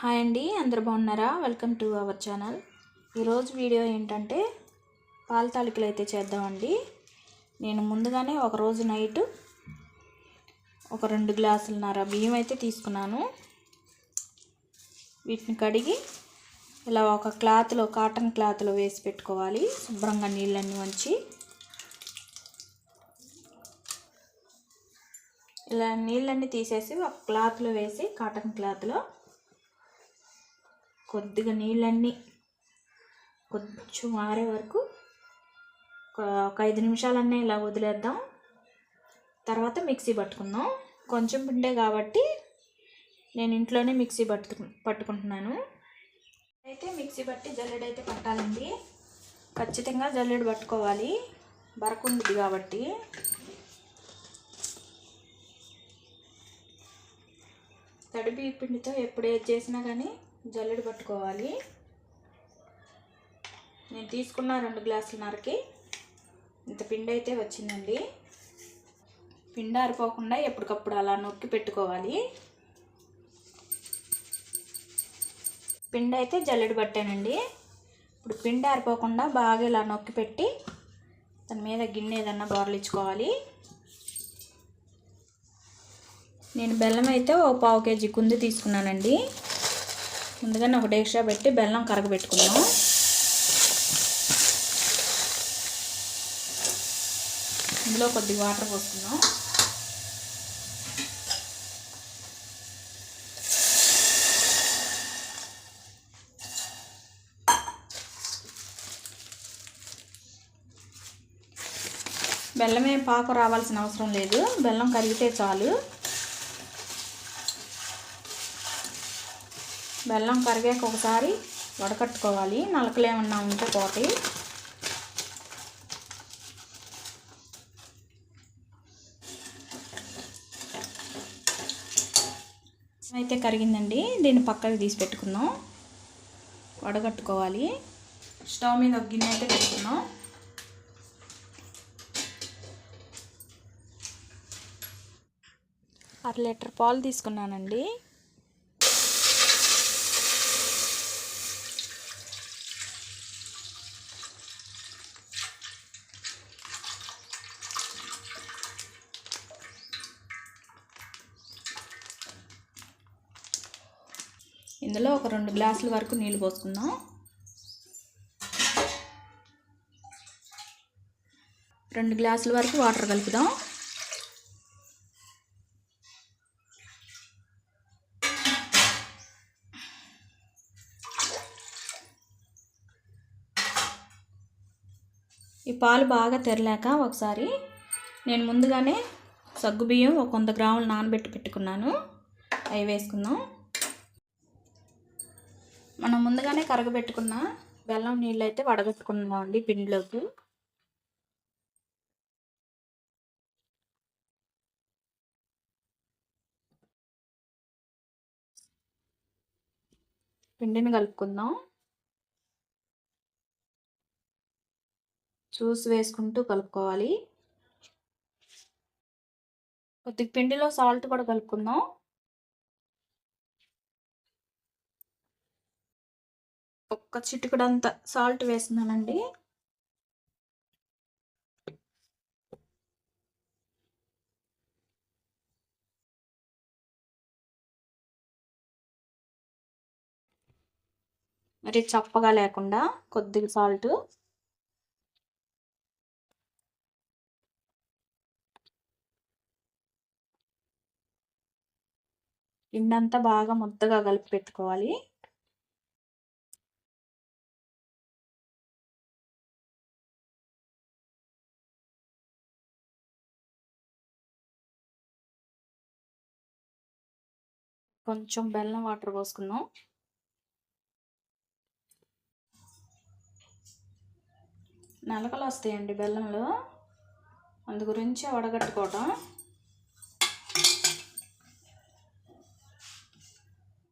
Hi అండి అందరు బాగున్నారా? వెల్కమ్ టు అవర్ ఛానల్ ఈరోజు వీడియో ఏంటంటే పాల తాలికలు అయితే చేద్దామండి. నేను ముందుగానే ఒక రోజు నైట్ ఒక రెండు గ్లాసులన్నర బియ్యం అయితే తీసుకున్నాను. వీటిని కడిగి ఇలా ఒక క్లాత్లో కాటన్ క్లాత్లో వేసి పెట్టుకోవాలి. శుభ్రంగా నీళ్ళన్నీ వంచి ఇలా నీళ్ళన్నీ తీసేసి ఒక క్లాత్లో వేసి కాటన్ క్లాత్లో కొద్దిగా నీళ్ళన్నీ కొంచెం ఆరే వరకు ఒక ఒక ఐదు నిమిషాలన్నీ ఇలా వదిలేద్దాం. తర్వాత మిక్సీ పట్టుకుందాం. కొంచెం పిండే కాబట్టి నేను ఇంట్లోనే మిక్సీ పట్టు పట్టుకుంటున్నాను. అయితే మిక్సీ పట్టి జల్లెడ అయితే పట్టాలండి. ఖచ్చితంగా జల్లెడ పట్టుకోవాలి. బరకుంటుంది కాబట్టి. తడిపి పిండితో ఎప్పుడు ఏది చేసినా కానీ జల్లెడ పట్టుకోవాలి. నేను తీసుకున్న రెండు గ్లాసులన్నరకి ఇంత పిండి అయితే వచ్చిందండి. పిండి ఆరిపోకుండా ఎప్పటికప్పుడు అలా నొక్కి పెట్టుకోవాలి. పిండి అయితే జల్లెడ పట్టానండి. ఇప్పుడు పిండి ఆరిపోకుండా బాగా ఇలా నొక్కి పెట్టి దాని మీద గిన్నె ఏదన్నా బోర్లించుకోవాలి నేను బెల్లం అయితే ఓ పావు కేజీ కుంది తీసుకున్నానండి. ముందుగానే ఒక డేక్షా పెట్టి బెల్లం కరగబెట్టుకుందాం. ఇందులో కొద్దిగా వాటర్ పోసుకుందాం. బెల్లమే పాకు రావాల్సిన అవసరం లేదు. బెల్లం కరిగితే చాలు. బెల్లం కరిగాక ఒకసారి వడకట్టుకోవాలి. నలకలు ఏమన్నా ఉంటే పోతాయి. అయితే కరిగిందండి. దీన్ని పక్కకి తీసి పెట్టుకుందాం. వడగట్టుకోవాలి. స్టవ్ మీద ఒక గిన్నె అయితే పెట్టుకున్నాం అర లీటర్ పాలు తీసుకున్నానండి. ఇందులో ఒక రెండు గ్లాసుల వరకు నీళ్ళు పోసుకుందాం. రెండు గ్లాసుల వరకు వాటర్ కలుపుదాం. ఈ పాలు బాగా తెరలేక ఒకసారి నేను ముందుగానే సగ్గుబియ్యం ఒక వంద గ్రాములు నానబెట్టి పెట్టుకున్నాను. అవి వేసుకుందాం. మనం ముందుగానే కరగబెట్టుకున్న బెల్లం నీళ్ళు అయితే వడగట్టుకున్నామండి పిండిలోకి. పిండిని కలుపుకుందాం. చూసి వేసుకుంటూ కలుపుకోవాలి. కొద్దిగా పిండిలో సాల్ట్ కూడా కలుపుకుందాం. ఒక్క చిటికడంత సాల్ట్ వేస్తున్నానండి. మరి చప్పగా లేకుండా కొద్దిగా సాల్ట్. పిండంతా బాగా ముద్దగా కలిపి పెట్టుకోవాలి. కొంచెం బెల్లం వాటర్ పోసుకుందాం. నలకలు వస్తాయండి బెల్లంలో. అందు గురించి వడగట్టుకోవటం.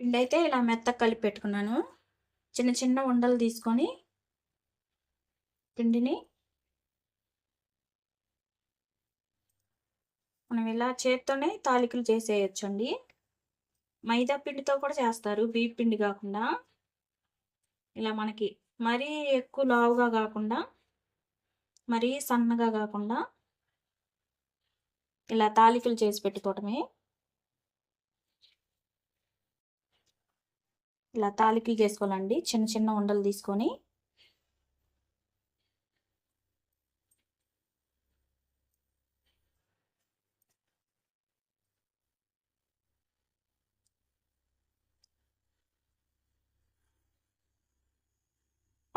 పిండి అయితే ఇలా మెత్తగా కలిపి పెట్టుకున్నాను. చిన్న చిన్న ఉండలు తీసుకొని పిండిని మనం ఇలా చేత్తోనే తాలికలు చేసేయచ్చండి. మైదా పిండితో కూడా చేస్తారు బియ్య పిండి కాకుండా. ఇలా మనకి మరీ ఎక్కువ లావుగా కాకుండా మరీ సన్నగా కాకుండా ఇలా తాలికలు చేసి పెట్టుకోవటమే ఇలా తాలికలు చేసుకోవాలండి చిన్న చిన్న ఉండలు తీసుకొని.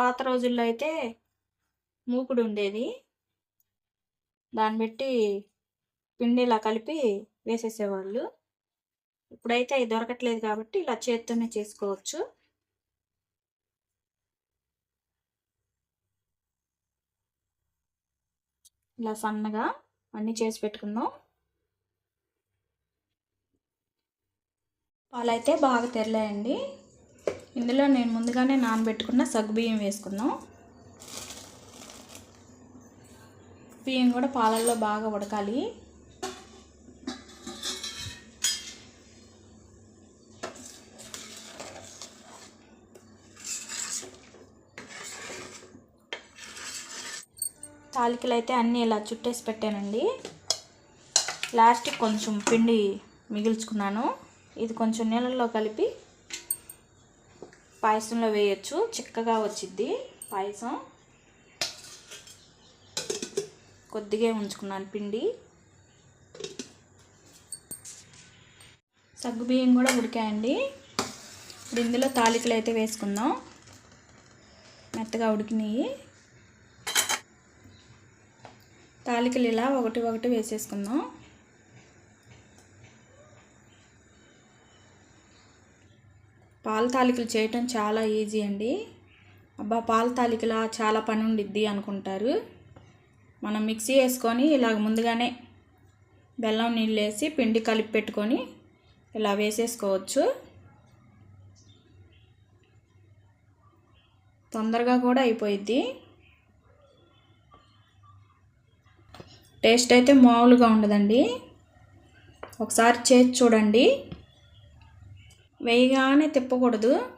పాత రోజుల్లో అయితే మూకుడు ఉండేది. దాన్ని పెట్టి పిండి ఇలా కలిపి వేసేసేవాళ్ళు. ఇప్పుడైతే అవి దొరకట్లేదు కాబట్టి ఇలా చేత్తోనే చేసుకోవచ్చు. ఇలా సన్నగా అన్నీ చేసి పెట్టుకుందాం. పాలైతే బాగా తెరలేయండి. ఇందులో నేను ముందుగానే నానబెట్టుకున్న సగ్గుబియ్యం వేసుకుందాం. బియ్యం కూడా పాలల్లో బాగా ఉడకాలి. తాలికలు అయితే అన్నీ ఇలా చుట్టేసి పెట్టానండి. లాస్ట్కి కొంచెం పిండి మిగిల్చుకున్నాను. ఇది కొంచెం నీళ్ళల్లో కలిపి పాయసంలో వేయచ్చు. చిక్కగా వచ్చిద్ది పాయసం. కొద్దిగా ఉంచుకున్నాను పిండి. సగ్గు బియ్యం కూడా ఉడికాయండి. ఇప్పుడు ఇందులో తాలికలు అయితే వేసుకుందాం. మెత్తగా ఉడికినాయి. తాలికలు ఇలా ఒకటి ఒకటి వేసేసుకుందాం. పాల తాలికలు చేయటం చాలా ఈజీ అండి. అబ్బా పాల తాలికల చాలా పని ఉండిద్ది అనుకుంటారు. మనం మిక్సీ వేసుకొని ఇలాగ ముందుగానే బెల్లం నీళ్ళు వేసి పిండి కలిపి పెట్టుకొని ఇలా వేసేసుకోవచ్చు. తొందరగా కూడా అయిపోయిద్ది. టేస్ట్ అయితే మామూలుగా ఉండదండి. ఒకసారి చేసి చూడండి. వేయగానే తిప్పకూడదు.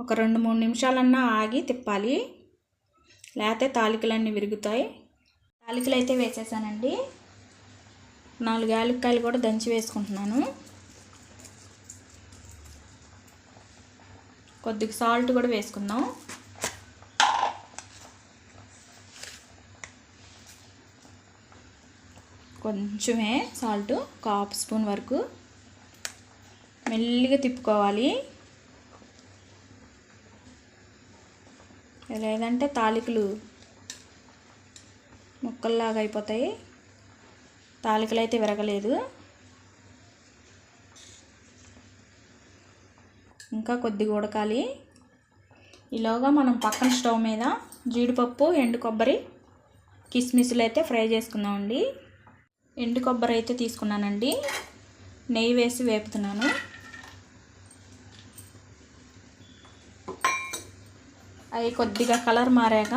ఒక రెండు మూడు నిమిషాలన్నా ఆగి తిప్పాలి. లేకపోతే తాలికలన్నీ విరుగుతాయి. తాలికలు అయితే వేసేసానండి. నాలుగు యాలక్కాయలు కూడా దంచి వేసుకుంటున్నాను. కొద్దిగా సాల్ట్ కూడా వేసుకుందాం. కొంచెమే సాల్ట్ ఒక హాఫ్ స్పూన్ వరకు. మెల్లిగా తిప్పుకోవాలి. లేదంటే తాలికలు ముక్కల్లాగా అయిపోతాయి. తాలికలు అయితే విరగలేదు. ఇంకా కొద్దిగా ఉడకాలి. ఈలోగా మనం పక్కన స్టవ్ మీద జీడిపప్పు ఎండు కొబ్బరి కిస్మిస్లు అయితే ఫ్రై చేసుకుందామండి. ఎండు కొబ్బరి అయితే తీసుకున్నానండి. నెయ్యి వేసి వేపుతున్నాను. అవి కొద్దిగా కలర్ మారాక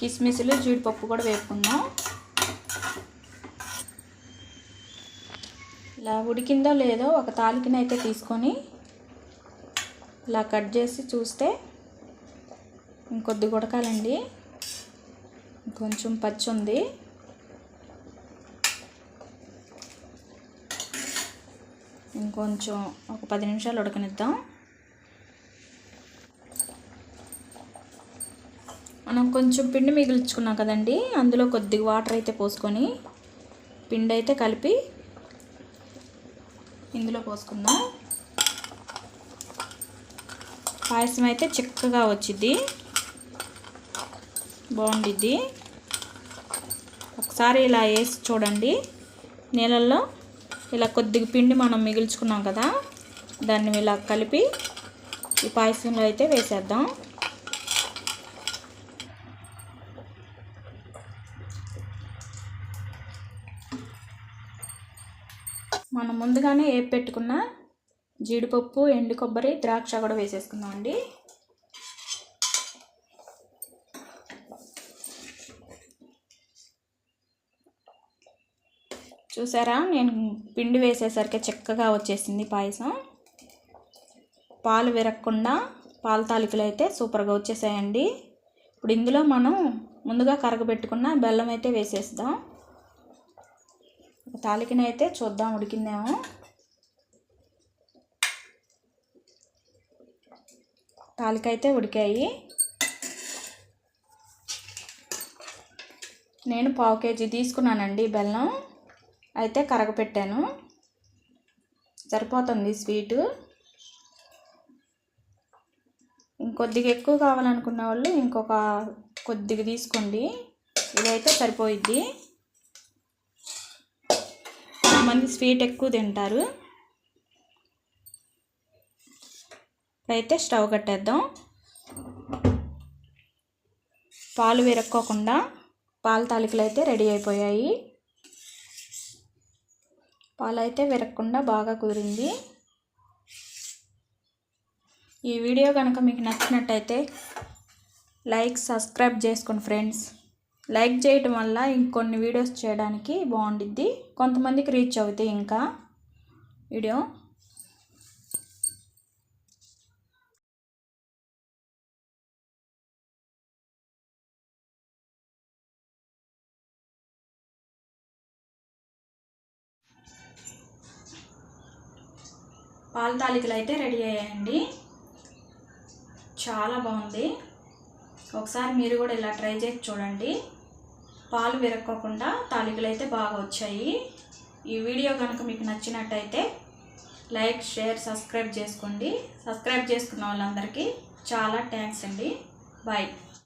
కిస్మిస్లు జీడిపప్పు కూడా వేపుకుందాం. ఇలా ఉడికిందో లేదో ఒక తాలికని అయితే తీసుకొని ఇలా కట్ చేసి చూస్తే ఇంకొద్ది ఉడకాలండి. కొంచెం పచ్చి ఉంది. ఇంకొంచెం ఒక పది నిమిషాలు ఉడకనిద్దాం. మనం కొంచెం పిండి మిగిల్చుకున్నాం కదండి అందులో కొద్దిగా వాటర్ అయితే పోసుకొని పిండి అయితే కలిపి ఇందులో పోసుకుందాం. పాయసం అయితే చిక్కగా వచ్చిద్ది. బాగుండిద్ది. ఒకసారి ఇలా వేసి చూడండి. నీళ్ళల్లో ఇలా కొద్దిగా పిండి మనం మిగిల్చుకున్నాం కదా దాన్ని ఇలా కలిపి ఈ పాయసంలో అయితే వేసేద్దాం. మనం ముందుగానే ఏ పెట్టుకున్న జీడిపప్పు ఎండు కొబ్బరి ద్రాక్ష కూడా వేసేసుకుందామండి చూసారా? నేను పిండి వేసేసరికి చక్కగా వచ్చేసింది పాయసం. పాలు విరగకుండా పాల తాలికలు అయితే సూపర్గా వచ్చేసాయండి. ఇప్పుడు ఇందులో మనం ముందుగా కరగబెట్టుకున్న బెల్లం అయితే వేసేస్తాం తాలికని అయితే చూద్దాం ఉడికిందేమో. తాలిక అయితే ఉడికాయి. నేను పావు కేజీ తీసుకున్నానండి బెల్లం. అయితే కరగపెట్టాను. సరిపోతుంది స్వీటు. ఇంకొద్దిగా ఎక్కువ కావాలనుకున్న వాళ్ళు ఇంకొక కొద్దిగా తీసుకోండి. ఇదైతే సరిపోయిద్ది. కొంతమంది స్వీట్ ఎక్కువ తింటారు. అయితే స్టవ్ కట్టేద్దాం. పాలు విరక్కోకుండా పాల తాలికలు అయితే రెడీ అయిపోయాయి. పాలు అయితే విరక్కుండా బాగా కుదిరింది. ఈ వీడియో కనుక మీకు నచ్చినట్టయితే లైక్ సబ్స్క్రైబ్ చేసుకోండి ఫ్రెండ్స్. లైక్ చేయటం వల్ల ఇంకొన్ని వీడియోస్ చేయడానికి బాగుండిద్ది. కొంతమందికి రీచ్ అవుతాయి ఇంకా. వీడియో. పాల తాలికలు అయితే రెడీ అయ్యాయండి. చాలా బాగుంది. ఒకసారి మీరు కూడా ఇలా ట్రై చేసి చూడండి. పాలు విరక్కోకుండా తాలికలు అయితే బాగా వచ్చాయి. ఈ వీడియో కనుక మీకు నచ్చినట్టయితే లైక్ షేర్ సబ్స్క్రైబ్ చేసుకోండి. సబ్స్క్రైబ్ చేసుకున్న వాళ్ళందరికీ చాలా థ్యాంక్స్ అండి. బాయ్.